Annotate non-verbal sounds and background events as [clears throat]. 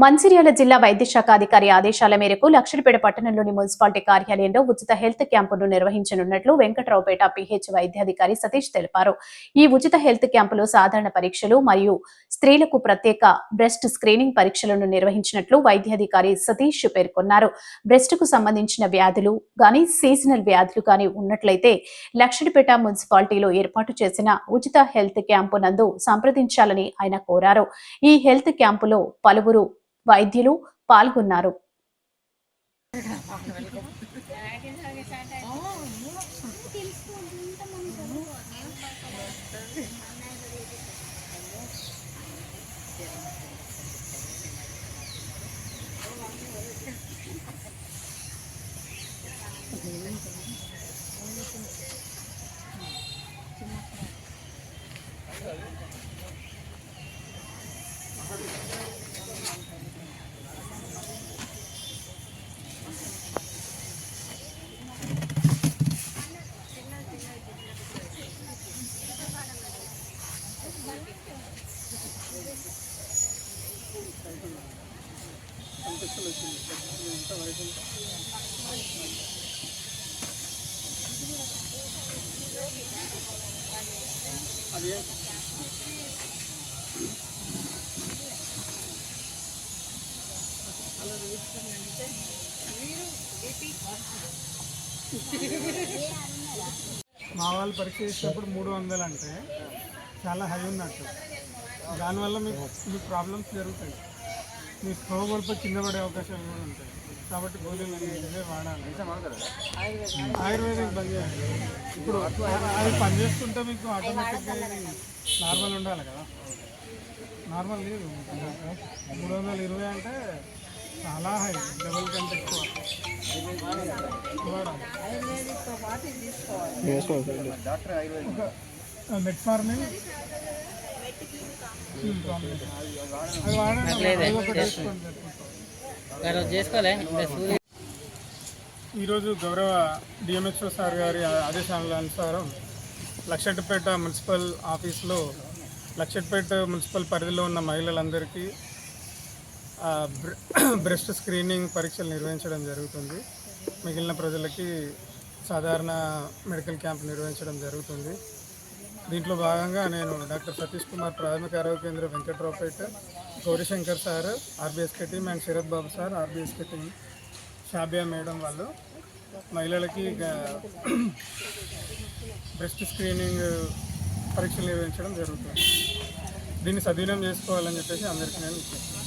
మంచిర్యాల జిల్లా వైద్య శాఖ అధికారి ఆదేశాల మేరకు లక్షలపేట పట్టణంలోని మున్సిపాలిటీ కార్యాలయంలో ఉచిత హెల్త్ క్యాంపును నిర్వహించనున్నట్లు వెంకట్రావుపేట పిహెచ్ వైద్యాధికారి సతీష్ తెలిపారు. ఈ ఉచిత హెల్త్ క్యాంపులో సాధారణ పరీక్షలు మరియు స్త్రీలకు ప్రత్యేక బ్రెస్ట్ స్క్రీనింగ్ పరీక్షలను నిర్వహించినట్లు వైద్యాధికారి సతీష్ పేర్కొన్నారు. బ్రెస్ట్కు సంబంధించిన వ్యాధులు గాని సీజనల్ వ్యాధులు గాని ఉన్నట్లయితే లక్షడిపేట మున్సిపాలిటీలో ఏర్పాటు చేసిన ఉచిత హెల్త్ క్యాంపు నందు సంప్రదించాలని ఆయన కోరారు. ఈ హెల్త్ క్యాంపులో పలువురు వైద్యులు పాల్గొన్నారు. మా వాళ్ళు పరీక్ష చేసినప్పుడు మూడు వందలు అంటే చాలా హై ఉన్నట్టు. దానివల్ల మీకు మీకు ప్రాబ్లమ్స్ జరుగుతాయి. మీ స్లో పడిపోయి కింద పడే అవకాశాలు కూడా ఉంటాయి. కాబట్టి గోళీలు అనేది ఇవే వాడాలి. ఆయుర్వేదిక్ బంద్ చేయాలి. ఇప్పుడు అది పని చేస్తుంటే మీకు ఆటోమేటిక్గా నార్మల్ ఉండాలి కదా? నార్మల్ లేదు. మూడు వందల ఇరవై అంటే చాలా హై డబల్ కంటే ఎక్కువ. వాడాలి. మెట్ఫార్మిన్ అది ఈరోజు గౌరవ డిఎంహెచ్ఓ సార్ గారి ఆదేశాల అనుసారం లక్షట్పేట మున్సిపల్ ఆఫీస్లో లక్షట్పేట మున్సిపల్ పరిధిలో ఉన్న మహిళలందరికీ [clears throat] బ్రెస్ట్ స్క్రీనింగ్ పరీక్షలు నిర్వహించడం జరుగుతుంది. మిగిలిన ప్రజలకి సాధారణ మెడికల్ క్యాంప్ నిర్వహించడం జరుగుతుంది. దీంట్లో భాగంగా నేను డాక్టర్ సతీష్ కుమార్ ప్రాథమిక ఆరోగ్య కేంద్ర Venkatraopeta Gowrishankar sir RBSK team and Sharath Babu sir RBSK team Shabiya madam వాళ్ళు. మహిళలకి బ్రెస్ట్ స్క్రీనింగ్ పరీక్షలు నిర్వహించడం జరుగుతుంది. దీన్ని సద్వినియోగం చేసుకోవాలని చెప్పేసి అందరికీ నేను ఇచ్చాను